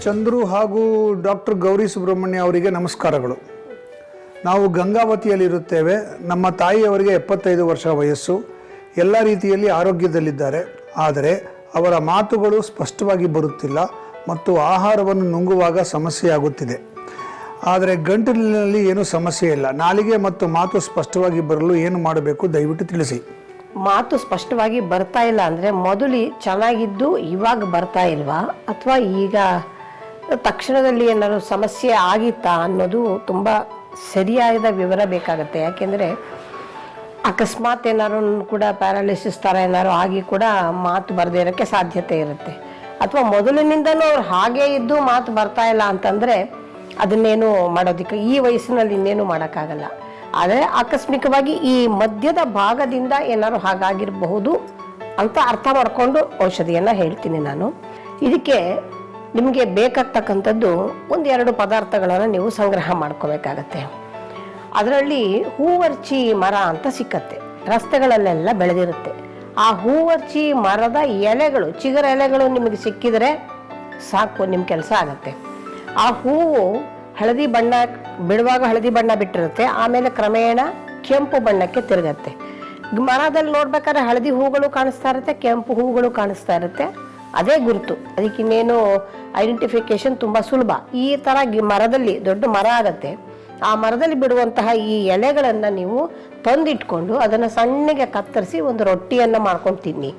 ಚಂದ್ರು ಹಾಗೂ ಡಾಕ್ಟರ್ ಗೌರಿ ಸುಬ್ರಹ್ಮಣ್ಯ ಅವರಿಗೆ ನಮಸ್ಕಾರಗಳು. ನಾವು ಗಂಗಾವತಿಯಲ್ಲಿರುತ್ತೇವೆ. ನಮ್ಮ ತಾಯಿಯವರಿಗೆ ಎಪ್ಪತ್ತೈದು ವರ್ಷ ವಯಸ್ಸು. ಎಲ್ಲ ರೀತಿಯಲ್ಲಿ ಆರೋಗ್ಯದಲ್ಲಿದ್ದಾರೆ. ಆದರೆ ಅವರ ಮಾತುಗಳು ಸ್ಪಷ್ಟವಾಗಿ ಬರುತ್ತಿಲ್ಲ ಮತ್ತು ಆಹಾರವನ್ನು ನುಂಗುವಾಗ ಸಮಸ್ಯೆಯಾಗುತ್ತಿದೆ. ಆದರೆ ಗಂಟಲಿನಲ್ಲಿ ಏನೂ ಸಮಸ್ಯೆ ಇಲ್ಲ. ನಾಲಿಗೆ ಮತ್ತು ಮಾತು ಸ್ಪಷ್ಟವಾಗಿ ಬರಲು ಏನು ಮಾಡಬೇಕು ದಯವಿಟ್ಟು ತಿಳಿಸಿ. ಮಾತು ಸ್ಪಷ್ಟವಾಗಿ ಬರ್ತಾ ಇಲ್ಲ ಅಂದರೆ ಮೊದಲು ಚೆನ್ನಾಗಿದ್ದು ಇವಾಗ ಬರ್ತಾ ಇಲ್ವಾ? ಅಥವಾ ಈಗ ತಕ್ಷಣದಲ್ಲಿ ಏನಾದ್ರು ಸಮಸ್ಯೆ ಆಗಿತ್ತಾ ಅನ್ನೋದು ತುಂಬ ಸರಿಯಾದ ವಿವರ ಬೇಕಾಗುತ್ತೆ. ಯಾಕೆಂದರೆ ಅಕಸ್ಮಾತ್ ಏನಾದ್ರು ಕೂಡ ಪ್ಯಾರಾಲಿಸಿಸ್ ಥರ ಏನಾದ್ರು ಆಗಿ ಕೂಡ ಮಾತು ಬರದೇ ಇರೋಕ್ಕೆ ಸಾಧ್ಯತೆ ಇರುತ್ತೆ. ಅಥವಾ ಮೊದಲಿನಿಂದನೂ ಅವ್ರು ಹಾಗೇ ಇದ್ದು ಮಾತು ಬರ್ತಾ ಇಲ್ಲ ಅಂತಂದರೆ ಅದನ್ನೇನು ಮಾಡೋದಕ್ಕೆ ಈ ವಯಸ್ಸಿನಲ್ಲಿ ಇನ್ನೇನು ಮಾಡೋಕ್ಕಾಗಲ್ಲ. ಆದರೆ ಆಕಸ್ಮಿಕವಾಗಿ ಈ ಮಧ್ಯದ ಭಾಗದಿಂದ ಏನಾದ್ರು ಹಾಗಾಗಿರಬಹುದು ಅಂತ ಅರ್ಥ ಮಾಡಿಕೊಂಡು ಔಷಧಿಯನ್ನು ಹೇಳ್ತೀನಿ ನಾನು. ಇದಕ್ಕೆ ನಿಮಗೆ ಬೇಕಾಗ್ತಕ್ಕಂಥದ್ದು ಒಂದೆರಡು ಪದಾರ್ಥಗಳನ್ನು ನೀವು ಸಂಗ್ರಹ ಮಾಡ್ಕೋಬೇಕಾಗತ್ತೆ. ಅದರಲ್ಲಿ ಹೂವರ್ಚಿ ಮರ ಅಂತ ಸಿಕ್ಕತ್ತೆ. ರಸ್ತೆಗಳಲ್ಲೆಲ್ಲ ಬೆಳೆದಿರುತ್ತೆ. ಆ ಹೂವರ್ಚಿ ಮರದ ಎಲೆಗಳು ಚಿಗರ ಎಲೆಗಳು ನಿಮಗೆ ಸಿಕ್ಕಿದರೆ ಸಾಕು ನಿಮ್ಮ ಕೆಲಸ ಆಗುತ್ತೆ. ಆ ಹೂವು ಹಳದಿ ಬಣ್ಣ, ಬಿಡುವಾಗ ಹಳದಿ ಬಣ್ಣ ಬಿಟ್ಟಿರುತ್ತೆ, ಆಮೇಲೆ ಕ್ರಮೇಣ ಕೆಂಪು ಬಣ್ಣಕ್ಕೆ ತಿರುಗತ್ತೆ. ಮರದಲ್ಲಿ ನೋಡ್ಬೇಕಾದ್ರೆ ಹಳದಿ ಹೂಗಳು ಕಾಣಿಸ್ತಾ ಇರುತ್ತೆ, ಕೆಂಪು ಹೂಗಳು ಕಾಣಿಸ್ತಾ ಇರುತ್ತೆ. ಅದೇ ಗುರುತು. ಅದಕ್ಕಿನ್ನೇನು ಐಡೆಂಟಿಫಿಕೇಶನ್ ತುಂಬ ಸುಲಭ. ಈ ಥರ ಮರದಲ್ಲಿ ದೊಡ್ಡ ಮರ ಆಗತ್ತೆ. ಆ ಮರದಲ್ಲಿ ಬಿಡುವಂತಹ ಈ ಎಲೆಗಳನ್ನು ನೀವು ತಂದಿಟ್ಕೊಂಡು ಅದನ್ನು ಸಣ್ಣಗೆ ಕತ್ತರಿಸಿ ಒಂದು ರೊಟ್ಟಿಯನ್ನು ಮಾಡ್ಕೊಂಡು ತಿನ್ನಿ.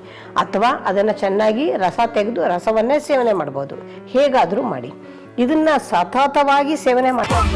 ಅಥವಾ ಅದನ್ನು ಚೆನ್ನಾಗಿ ರಸ ತೆಗೆದು ರಸವನ್ನೇ ಸೇವನೆ ಮಾಡ್ಬೋದು. ಹೇಗಾದರೂ ಮಾಡಿ. ಇದನ್ನ ಸತತವಾಗಿ ಸೇವನೆ ಮಾಡ್ತಾರೆ